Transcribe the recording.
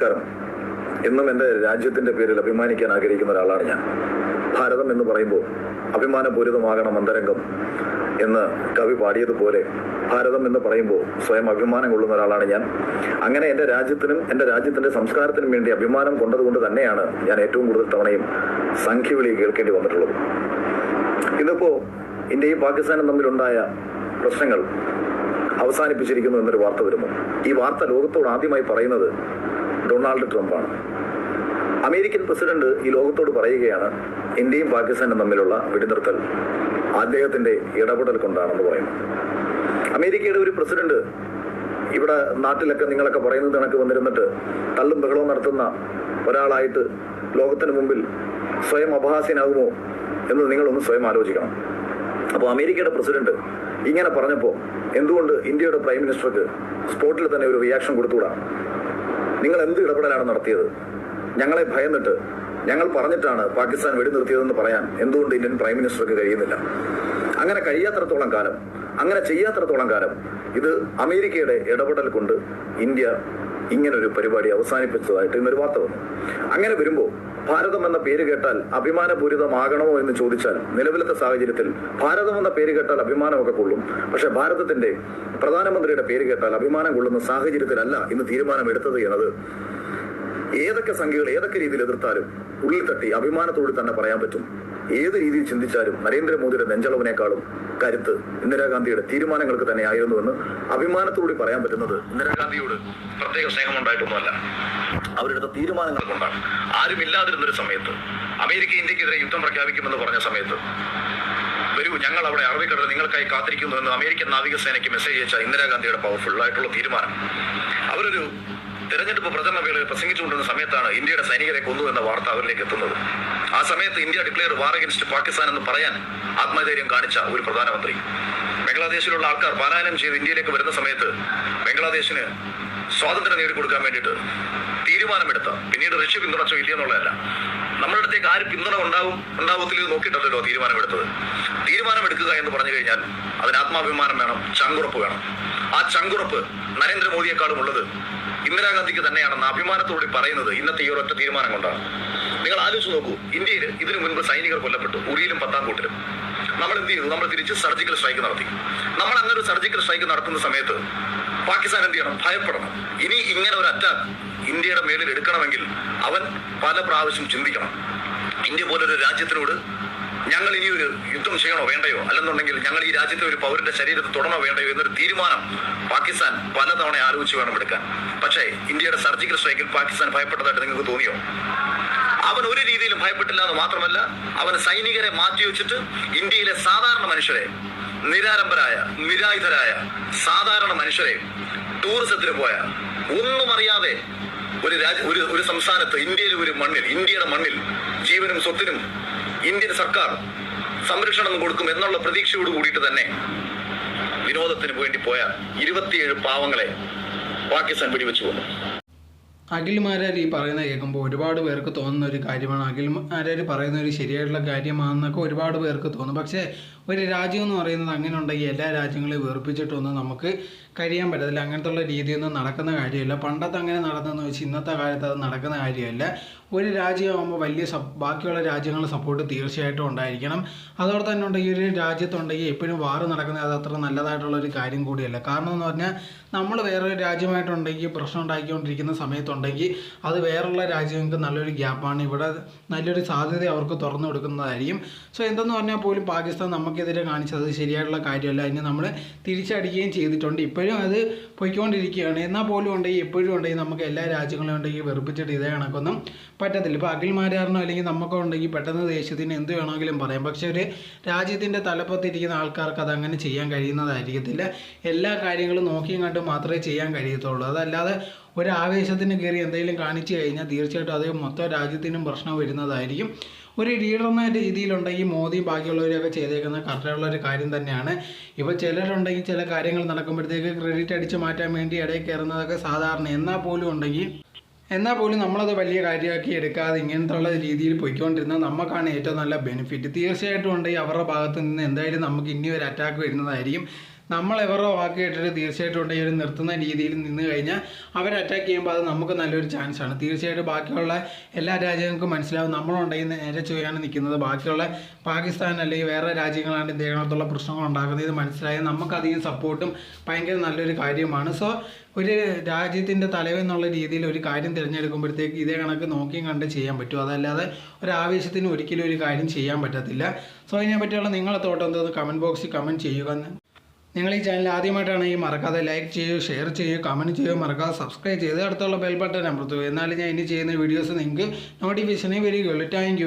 നമസ്കാരം. എന്നും എന്റെ രാജ്യത്തിന്റെ പേരിൽ അഭിമാനിക്കാൻ ആഗ്രഹിക്കുന്ന ഒരാളാണ് ഞാൻ. ഭാരതം എന്ന് പറയുമ്പോൾ അഭിമാനപൂരിതമാകണം അന്തരംഗം എന്ന് കവി പാടിയതുപോലെ ഭാരതം എന്ന് പറയുമ്പോൾ സ്വയം അഭിമാനം കൊള്ളുന്ന ഒരാളാണ് ഞാൻ. അങ്ങനെ എന്റെ രാജ്യത്തിനും എന്റെ രാജ്യത്തിന്റെ സംസ്കാരത്തിനും വേണ്ടി അഭിമാനം കൊണ്ടതുകൊണ്ട് തന്നെയാണ് ഞാൻ ഏറ്റവും കൂടുതൽ തവണയും സംഖ്യവിളി കേൾക്കേണ്ടി വന്നിട്ടുള്ളത്. ഇന്നിപ്പോൾ ഇന്ത്യയും പാകിസ്ഥാനും തമ്മിലുണ്ടായ പ്രശ്നങ്ങൾ അവസാനിപ്പിച്ചിരിക്കുന്നു എന്നൊരു വാർത്ത വരുന്നു. ഈ വാർത്ത ലോകത്തോട് ആദ്യമായി പറയുന്നത് ഡൊണാൾഡ് ട്രംപാണ്. അമേരിക്കൻ പ്രസിഡന്റ് ഈ ലോകത്തോട് പറയുകയാണ് ഇന്ത്യയും പാകിസ്ഥാനും തമ്മിലുള്ള വെടിനിർത്തൽ അദ്ദേഹത്തിന്റെ ഇടപെടൽ കൊണ്ടാണെന്ന് പറയുന്നു. അമേരിക്കയുടെ ഒരു പ്രസിഡന്റ് ഇവിടെ നാട്ടിലൊക്കെ നിങ്ങളൊക്കെ പറയുന്നത് കണക്ക് വന്നിരുന്നിട്ട് തള്ളും ബഹളവും നടത്തുന്ന ഒരാളായിട്ട് ലോകത്തിന് മുമ്പിൽ സ്വയം അപഹാസ്യനാകുമോ എന്ന് നിങ്ങളൊന്ന് സ്വയം ആലോചിക്കണം. അപ്പോൾ അമേരിക്കയുടെ പ്രസിഡന്റ് ഇങ്ങനെ പറഞ്ഞപ്പോൾ എന്തുകൊണ്ട് ഇന്ത്യയുടെ പ്രൈം മിനിസ്റ്റർക്ക് സ്പോട്ടിൽ തന്നെ ഒരു റിയാക്ഷൻ കൊടുത്തുകൂടാ? നിങ്ങൾ എന്ത് ഇടപെടലാണ് നടത്തിയത്? ഞങ്ങളെ ഭയന്നിട്ട് ഞങ്ങൾ പറഞ്ഞിട്ടാണ് പാകിസ്ഥാൻ വെടിനിർത്തിയതെന്ന് പറയാൻ എന്തുകൊണ്ട് ഇന്ത്യൻ പ്രൈം മിനിസ്റ്റർക്ക് കഴിയുന്നില്ല? അങ്ങനെ കഴിയാത്തടത്തോളം കാലം അങ്ങനെ ചെയ്യാത്തടത്തോളം കാലം ഇത് അമേരിക്കയുടെ ഇടപെടൽ കൊണ്ട് ഇന്ത്യ ഇങ്ങനൊരു പരിപാടി അവസാനിപ്പിച്ചതായിട്ട് ഇന്നൊരു വാർത്ത വന്നു. അങ്ങനെ വരുമ്പോൾ ഭാരതം എന്ന പേര് കേട്ടാൽ അഭിമാനപൂരിതമാകണമോ എന്ന് ചോദിച്ചാൽ നിലവിലത്തെ സാഹചര്യത്തിൽ ഭാരതം എന്ന പേര് കേട്ടാൽ അഭിമാനമൊക്കെ കൊള്ളും. പക്ഷെ ഭാരതത്തിന്റെ പ്രധാനമന്ത്രിയുടെ പേര് കേട്ടാൽ അഭിമാനം കൊള്ളുന്ന സാഹചര്യത്തിലല്ല ഇന്ന് തീരുമാനമെടുത്തത് എന്നത്. ഏതൊക്കെ സംഖ്യകൾ ഏതൊക്കെ രീതിയിൽ എതിർത്താലും ഉള്ളിൽ തട്ടി അഭിമാനത്തോട് തന്നെ പറയാൻ പറ്റും. ഏത് രീതിയിൽ ചിന്തിച്ചാലും നരേന്ദ്രമോദിയുടെ നെഞ്ചളവിനേക്കാളും കരുത്ത് ഇന്ദിരാഗാന്ധിയുടെ തീരുമാനങ്ങൾക്ക് തന്നെ ആയിരുന്നുവെന്ന് അഭിമാനത്തോടെ പറയാൻ പറ്റുന്നത് ഇന്ദിരാഗാന്ധിയോട് പ്രത്യേക സ്നേഹമുണ്ടായിട്ടൊന്നുമല്ല. അവരെടുത്ത തീരുമാനങ്ങൾ കൊണ്ടാണ്. ആരും ഇല്ലാതിരുന്നൊരു സമയത്ത് അമേരിക്ക ഇന്ത്യക്കെതിരെ യുദ്ധം പ്രഖ്യാപിക്കുമെന്ന് പറഞ്ഞ സമയത്ത് വരൂ ഞങ്ങൾ അവിടെ അറബിക്കടൽ നിങ്ങൾക്കായി കാത്തിരിക്കുന്നു എന്ന് അമേരിക്കൻ നാവികസേനയ്ക്ക് മെസ്സേജ് അയച്ച ഇന്ദിരാഗാന്ധിയുടെ പവർഫുൾ ആയിട്ടുള്ള തീരുമാനം. അവരൊരു തെരഞ്ഞെടുപ്പ് പ്രചരണ വേളയിൽ പ്രസംഗിച്ചുകൊണ്ടിരുന്ന സമയത്താണ് ഇന്ത്യയുടെ സൈനികരെ കൊന്നു എന്ന വാർത്ത അവരിലേക്ക് എത്തുന്നത്. ആ സമയത്ത് India declare war against Pakistan എന്ന് പറയാൻ ആത്മധൈര്യം കാണിച്ച ഒരു പ്രധാനമന്ത്രി. ബംഗ്ലാദേശിലുള്ള ആൾക്കാർ പാലായനം ചെയ്ത് ഇന്ത്യയിലേക്ക് വരുന്ന സമയത്ത് ബംഗ്ലാദേശിന് സ്വാതന്ത്ര്യം നേടിക്കൊടുക്കാൻ വേണ്ടിയിട്ട് തീരുമാനമെടുത്ത പിന്നീട് റഷ്യ പിന്തുണച്ചോ ഇല്ലയെന്നുള്ളതല്ല നമ്മുടെ അടുത്തേക്ക് ആര് പിന്തുണ ഉണ്ടാവും ഉണ്ടാവത്തില്ല നോക്കിയിട്ടല്ലോ തീരുമാനമെടുത്തത്. തീരുമാനമെടുക്കുക എന്ന് പറഞ്ഞു കഴിഞ്ഞാൽ അതിന് ആത്മാഭിമാനം വേണം ചങ്കുറപ്പ് വേണം. ആ ചങ്കുറപ്പ് നരേന്ദ്രമോദിയെക്കാളും ഉള്ളത് ഇന്ദിരാഗാന്ധിക്ക് തന്നെയാണെന്ന് അഭിമാനത്തോടെ പറയുന്നത് ഇന്നത്തെ ഈ ഒരൊറ്റ തീരുമാനം കൊണ്ടാണ്. നിങ്ങൾ ആലോചിച്ച് നോക്കൂ ഇന്ത്യയിൽ ഇതിനു മുൻപ് സൈനികർ കൊല്ലപ്പെട്ടു ഉറിയിലും പത്താം കൂട്ടിലും നമ്മൾ എന്ത് ചെയ്തു? നമ്മൾ തിരിച്ച് സർജിക്കൽ സ്ട്രൈക്ക് നടത്തി. നമ്മൾ അങ്ങനെ ഒരു സർജിക്കൽ സ്ട്രൈക്ക് നടത്തുന്ന സമയത്ത് പാകിസ്ഥാൻ എന്ത് ചെയ്യണം? ഭയപ്പെടണം. ഇനി ഇങ്ങനെ ഒരു അറ്റാക്ക് ഇന്ത്യയുടെ മേലിൽ എടുക്കണമെങ്കിൽ അവൻ പല പ്രാവശ്യം ചിന്തിക്കണം. ഇന്ത്യ പോലൊരു രാജ്യത്തിനോട് ഞങ്ങൾ ഇനി ഒരു യുദ്ധം ചെയ്യണോ വേണ്ടയോ? അല്ലെന്നുണ്ടെങ്കിൽ ഞങ്ങൾ ഈ രാജ്യത്തെ ഒരു പൗരന്റെ ശരീരത്തിൽ തുടണോ വേണ്ടയോ എന്നൊരു തീരുമാനം പാകിസ്ഥാൻ പലതവണ ആലോചിച്ച് വേണം എടുക്കാൻ. പക്ഷേ ഇന്ത്യയുടെ സർജിക്കൽ സ്ട്രൈക്കിൽ പാകിസ്ഥാൻ ഭയപ്പെട്ടതായിട്ട് നിങ്ങൾക്ക് തോന്നിയോ? അവൻ ഒരു രീതിയിലും ഭയപ്പെട്ടില്ല എന്ന് മാത്രമല്ല അവൻ സൈനികരെ മാറ്റി വെച്ചിട്ട് ഇന്ത്യയിലെ സാധാരണ മനുഷ്യരെ നിരാരംഭരായ നിരായുധരായ സാധാരണ മനുഷ്യരെ ടൂറിസത്തിന് പോയ ഒന്നും അറിയാതെ ഒരു രാജ്യ ഒരു ഒരു സംസ്ഥാനത്ത് ഇന്ത്യയിലെ ഒരു മണ്ണിൽ ഇന്ത്യയുടെ മണ്ണിൽ ജീവനും സ്വത്തിനും ഇന്ത്യൻ സർക്കാർ സംരക്ഷണം കൊടുക്കും എന്നുള്ള പ്രതീക്ഷയോട് കൂടിയിട്ട് തന്നെ വിനോദത്തിന് വേണ്ടി പോയ ഇരുപത്തിയേഴ് പാവങ്ങളെ പാകിസ്ഥാൻ വെടിവെച്ചു കൊന്നു. അഖിൽമാരാർ ഈ പറയുന്നത് കേൾക്കുമ്പോൾ ഒരുപാട് പേർക്ക് തോന്നുന്ന ഒരു കാര്യമാണ്. അഖിൽമാരാർ പറയുന്ന ഒരു ശരിയായിട്ടുള്ള കാര്യമാണെന്നൊക്കെ ഒരുപാട് പേർക്ക് തോന്നും. പക്ഷേ ഒരു രാജ്യം എന്ന് പറയുന്നത് അങ്ങനെ ഉണ്ടെങ്കിൽ എല്ലാ രാജ്യങ്ങളെയും വേർപ്പിച്ചിട്ടൊന്നും നമുക്ക് കഴിയാൻ പറ്റത്തില്ല. അങ്ങനത്തെ ഉള്ള രീതിയൊന്നും നടക്കുന്ന കാര്യമില്ല. പണ്ടത്തെ അങ്ങനെ നടന്നെന്ന് വെച്ച് ഇന്നത്തെ കാലത്ത് അത് നടക്കുന്ന കാര്യമല്ല. ഒരു രാജ്യമാകുമ്പോൾ വലിയ സപ് ബാക്കിയുള്ള രാജ്യങ്ങളുടെ സപ്പോർട്ട് തീർച്ചയായിട്ടും ഉണ്ടായിരിക്കണം. അതോടെ തന്നെ ഉണ്ടെങ്കിൽ ഒരു രാജ്യത്തുണ്ടെങ്കിൽ എപ്പോഴും വാർ നടക്കുന്നത് അത് അത്ര നല്ലതായിട്ടുള്ള ഒരു കാര്യം കൂടിയല്ല. കാരണം എന്ന് പറഞ്ഞാൽ നമ്മൾ വേറൊരു രാജ്യമായിട്ടുണ്ടെങ്കിൽ പ്രശ്നം ഉണ്ടാക്കിക്കൊണ്ടിരിക്കുന്ന സമയത്തുണ്ടെങ്കിൽ അത് വേറുള്ള രാജ്യങ്ങൾക്ക് നല്ലൊരു ഗ്യാപ്പാണ്. ഇവിടെ നല്ലൊരു സാധ്യത അവർക്ക് തുറന്നു കൊടുക്കുന്നതായിരിക്കും. സോ എന്തെന്ന് പറഞ്ഞാൽ പോലും പാകിസ്ഥാൻ നമുക്കെതിരെ കാണിച്ചത് ശരിയായിട്ടുള്ള കാര്യമല്ല. അതിന് നമ്മൾ തിരിച്ചടിക്കുകയും ചെയ്തിട്ടുണ്ട്. ഇപ്പോഴും അത് പോയിക്കൊണ്ടിരിക്കുകയാണ്. എന്നാൽ പോലും ഉണ്ടെങ്കിൽ എപ്പോഴും ഉണ്ടെങ്കിൽ നമുക്ക് എല്ലാ രാജ്യങ്ങളും ഉണ്ടെങ്കിൽ വെറുപ്പിച്ചിട്ട് ഇതേ കണക്കൊന്നും പറ്റത്തില്ല. ഇപ്പോൾ അഖിൽമാരാറിനോ അല്ലെങ്കിൽ നമുക്കോ ഉണ്ടെങ്കിൽ പെട്ടെന്ന് ദേശത്തിന് എന്ത് വേണമെങ്കിലും പറയാം. പക്ഷെ ഒരു രാജ്യത്തിന്റെ തലപ്പത്തിരിക്കുന്ന ആൾക്കാർക്ക് അത് അങ്ങനെ ചെയ്യാൻ കഴിയുന്നതായിരിക്കത്തില്ല. എല്ലാ കാര്യങ്ങളും നോക്കിയും കണ്ടും മാത്രമേ ചെയ്യാൻ കഴിയത്തുള്ളൂ. അതല്ലാതെ ഒരു ആവേശത്തിന് കയറി എന്തെങ്കിലും കാണിച്ചു കഴിഞ്ഞാൽ തീർച്ചയായിട്ടും അത് മൊത്തം രാജ്യത്തിനും പ്രശ്നം വരുന്നതായിരിക്കും. ഒരു ലീഡർ എന്ന രീതിയിലുണ്ടെങ്കിൽ മോദി ബാക്കിയുള്ളവരെയൊക്കെ ചെയ്തേക്കുന്ന കറക്റ്റായുള്ള ഒരു കാര്യം തന്നെയാണ്. ഇപ്പോൾ ചിലരുണ്ടെങ്കിൽ ചില കാര്യങ്ങൾ നടക്കുമ്പോഴത്തേക്ക് ക്രെഡിറ്റ് അടിച്ച് മാറ്റാൻ വേണ്ടി ഇടയിൽ കയറുന്നതൊക്കെ സാധാരണ. എന്നാൽ പോലും ഉണ്ടെങ്കിൽ എന്നാൽ പോലും നമ്മളത് വലിയ കാര്യമാക്കി എടുക്കാതെ ഇങ്ങനത്തെ ഉള്ള രീതിയിൽ പോയിക്കൊണ്ടിരുന്നാൽ നമുക്കാണ് ഏറ്റവും നല്ല ബെനിഫിറ്റ് തീർച്ചയായിട്ടും ഉണ്ടെങ്കിൽ അവരുടെ ഭാഗത്ത് നിന്ന് എന്തായാലും നമുക്ക് ഇനി ഒരു അറ്റാക്ക് വരുന്നതായിരിക്കും. നമ്മൾ എവറോ വാക്ക് കേട്ടിട്ട് തീർച്ചയായിട്ടും ഉണ്ടെങ്കിൽ ഒരു നിർത്തുന്ന രീതിയിൽ നിന്ന് കഴിഞ്ഞാൽ അവർ അറ്റാക്ക് ചെയ്യുമ്പോൾ അത് നമുക്ക് നല്ലൊരു ചാൻസ് ആണ്. തീർച്ചയായിട്ടും ബാക്കിയുള്ള എല്ലാ രാജ്യങ്ങൾക്കും മനസ്സിലാവും നമ്മളുണ്ടെങ്കിൽ നേരെ ചെയ്യാൻ നിൽക്കുന്നത്. ബാക്കിയുള്ള പാകിസ്ഥാൻ അല്ലെങ്കിൽ വേറെ രാജ്യങ്ങളാണ് ഇദ്ദേഹത്തുള്ള പ്രശ്നങ്ങൾ ഉണ്ടാക്കുന്നത്. ഇത് മനസ്സിലായാൽ നമുക്കധികം സപ്പോർട്ടും ഭയങ്കര നല്ലൊരു കാര്യമാണ്. സോ ഒരു രാജ്യത്തിന്റെ തലവെന്നുള്ള രീതിയിൽ ഒരു കാര്യം തിരഞ്ഞെടുക്കുമ്പോഴത്തേക്ക് ഇതേ കണക്ക് നോക്കിയും കണ്ട് ചെയ്യാൻ പറ്റും. അതല്ലാതെ ഒരു ആവേശത്തിന് ഒരിക്കലും ഒരു കാര്യം ചെയ്യാൻ പറ്റത്തില്ല. സോ അതിനെ പറ്റിയുള്ള നിങ്ങളെ തോട്ടം എന്തോ കമന്റ് ബോക്സിൽ കമന്റ് ചെയ്യുക. നിങ്ങൾ ഈ ചാനൽ ആദ്യമായിട്ടാണെങ്കിൽ മറക്കാതെ ലൈക്ക് ചെയ്യൂ ഷെയർ ചെയ്യൂ കമന്റ് ചെയ്യൂ മറക്കാതെ സബ്സ്ക്രൈബ് ചെയ്ത് അടുത്തുള്ള ബെൽ ബട്ടൺ അമർത്തുക എന്നാലും ഞാൻ ഇനി ചെയ്യുന്ന വീഡിയോസ് നിങ്ങൾക്ക് നോട്ടിഫിക്കേഷനേ വരികയുള്ളൂ. താങ്ക്